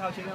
Hasilnya.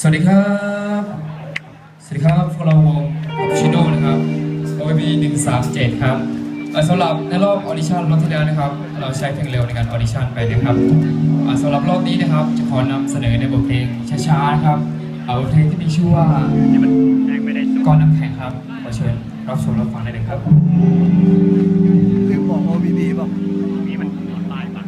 สวัสดีครับ สวัสดีครับพวกเราวงชิโน่นะครับ OB 137 ครับสำหรับในรอบออดิชั่นรอบที่แล้วนะครับ เราใช้เพลงเร็วในการออดิชั่นไปนะครับสำหรับรอบนี้นะครับ จะขอนำเสนอในบทเพลงช้าๆครับเอาเพลงที่มีชื่อว่าก้อนน้ำแข็งครับ ขอเชิญรับชมรับฟังได้เลยครับลืมบอก OB ดีป่ะนี่มันออนป่ะ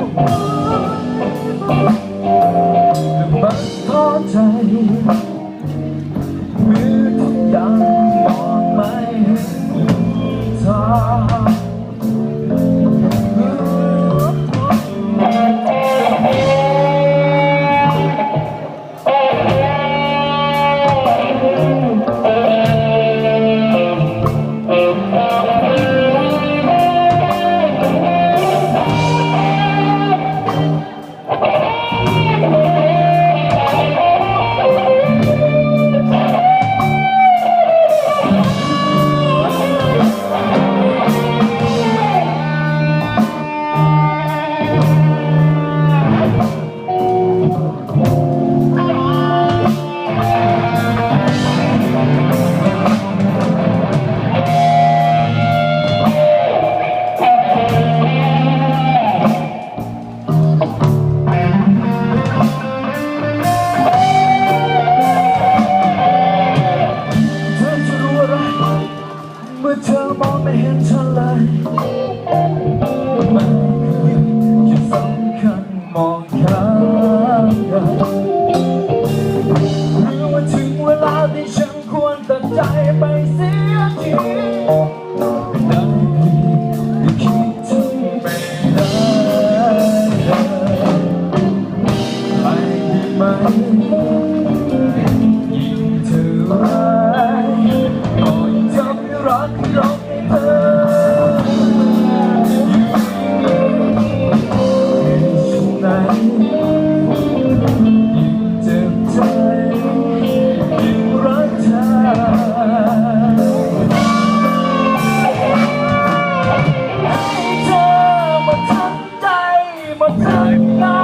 บังมันท้อใจมือทุกอย่างมอง หมด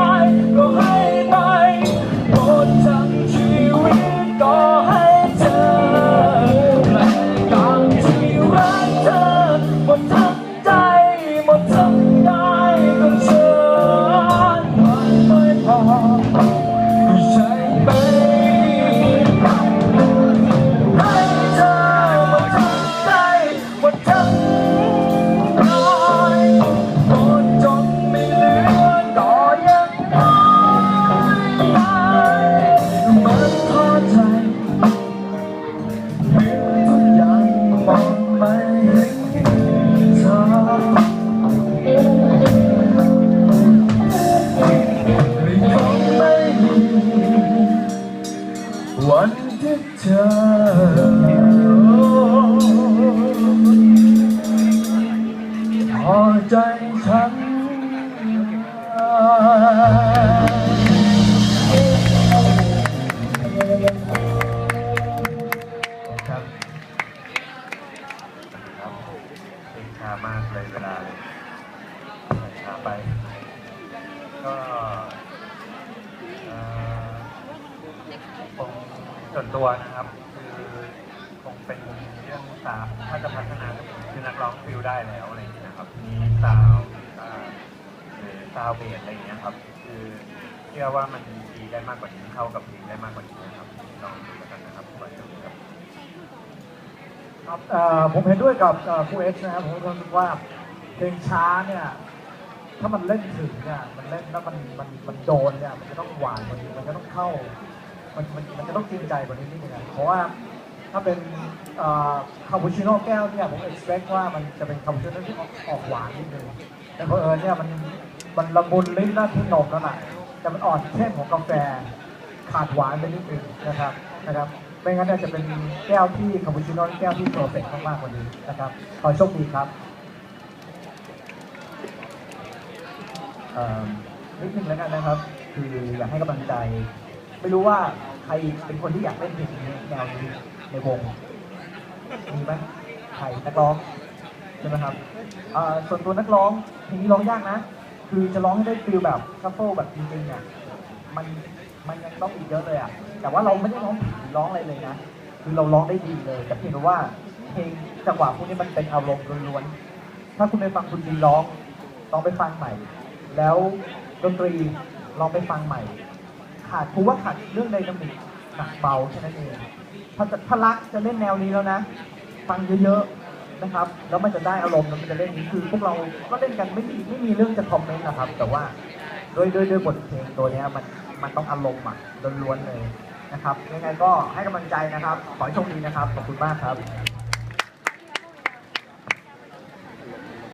เธอพอใจฉันครับครับเพลงช้ามากเลยเวลาเลยช้าไป ก็คง ส่วนตัวนะครับ คือคงเป็นเรื่องตามถ้าจะพัฒนาคือนักร้องฟิลได้แล้วอะไรอย่างเงี้ยนะครับมีซาวหรือซาวเบสอะไรอย่างเงี้ยครับ คือเชื่อว่ามันดีได้มากกว่านี้เข้ากับเพลงได้มากกว่านี้นะครับลองดูกันนะครับก่อนจะครับครับผมเห็นด้วยกับเอ่อครูเอ็กซ์นะครับผมรู้สึกว่าเพลงช้าเนี่ยถ้ามันเล่นถึงเนี่ยมันเล่นแล้วมันมันมันโดนเนี่ยมันจะต้องหวานกว่านี้มันจะต้องเข้า มันมันมันจะต้องจริงใจกว่านี้นิดนึงอะเพราะว่าถ้าเป็นคาปูชิโน่แก้วเนี่ยผม expect ว่ามันจะเป็นคาปูชิโน่ที่ออกออกหวานนิดนึงแต่เพอเอิญเนี่ยมันมันละมุนลิ้นน่าที่นมแล้วน่ะแต่มันอ่อนเข้มของกาแฟขาดหวานไปนิดนึงนะครับนะครับไม่งั้นเนยจะเป็นแก้วที่คาปูชิโน่แก้วที่โปรเฟกต์มากๆกว่านี้นะครับขอโชคดีครับเอ่อนิดนึงแล้วกันนะครับ คืออยากให้กำลังใจ ไม่รู้ว่าใครเป็นคนที่อยากเล่นเพลงนี้แนวนี้ในวงมีไหมใครนักร้องใช่ไหมครับส่วนตัวนักร้องเพลงนี้ร้องยากนะ คือจะร้องให้ได้ฟีลแบบคัฟเฟิลแบบจริงๆเนี่ยมันมันยังต้องอีกเยอะเลยอะแต่ว่าเราไม่ได้ร้องผิดร้องอะไรเลยนะคือเราร้องได้ดีเลยแต่เพียงแต่ว่าเพลงจังหวะพวกนี้มันเป็นอารมณ์ล้วนๆถ้าคุณไปฟังคุณดีร้องลองไปฟังใหม่ แล้วดนตรีลองไปฟังใหม่ ขาดผมว่าขาดเรื่องไดนามิกหนักเบาแค่นั้นเองถ้าจะถ้ารักจะเล่นแนวนี้แล้วนะ ฟังเยอะๆนะครับ แล้วมันจะได้อารมณ์แล้วมันจะเล่นนี้คือพวกเราก็เล่นกันไม่มีไม่มีเรื่องจะคอมเมนต์นะครับ แต่ว่าด้วยด้วยด้วยบทเพลงตัวนี้มันมันต้องอารมณ์อะล้วนๆเลยนะครับยังไงก็ให้กำลังใจนะครับ ขอให้โชคดีนะครับ ขอบคุณมากครับ